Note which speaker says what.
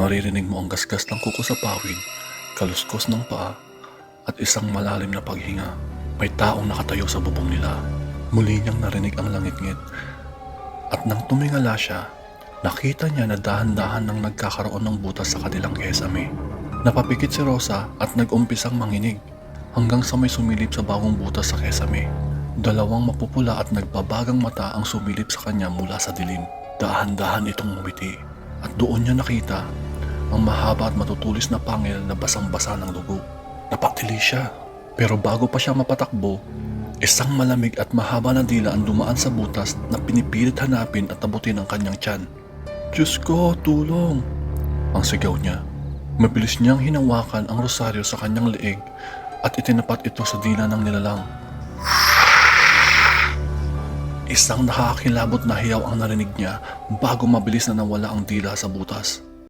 Speaker 1: Naririnig mo ang gasgas ng kuko sa pawid, kaluskos ng paa, at isang malalim na paghinga. May taong nakatayo sa bubong nila. Muli niyang narinig ang langit-ngit. At nang tumingala siya, nakita niya na dahan-dahan nang nagkakaroon ng butas sa kanilang kesame. Napapikit si Rosa at nag-umpisang manginig hanggang sa may sumilip sa bawang butas sa kesame. Dalawang mapupula at nagbabagang mata ang sumilip sa kanya mula sa dilim. Dahan-dahan itong umiti at doon niya nakita ang mahaba at matutulis na pangil na basang-basa ng dugo. Napatili siya. Pero bago pa siya mapatakbo, isang malamig at mahaba na dila ang dumaan sa butas na pinipilit hanapin at abutin ang kanyang tiyan. Diyos ko, tulong! Ang sigaw niya. Mabilis niyang hinawakan ang rosaryo sa kanyang leeg at itinapat ito sa dila ng nilalang. Isang nakakakilabot na hiyaw ang narinig niya bago mabilis na nawala ang dila sa butas.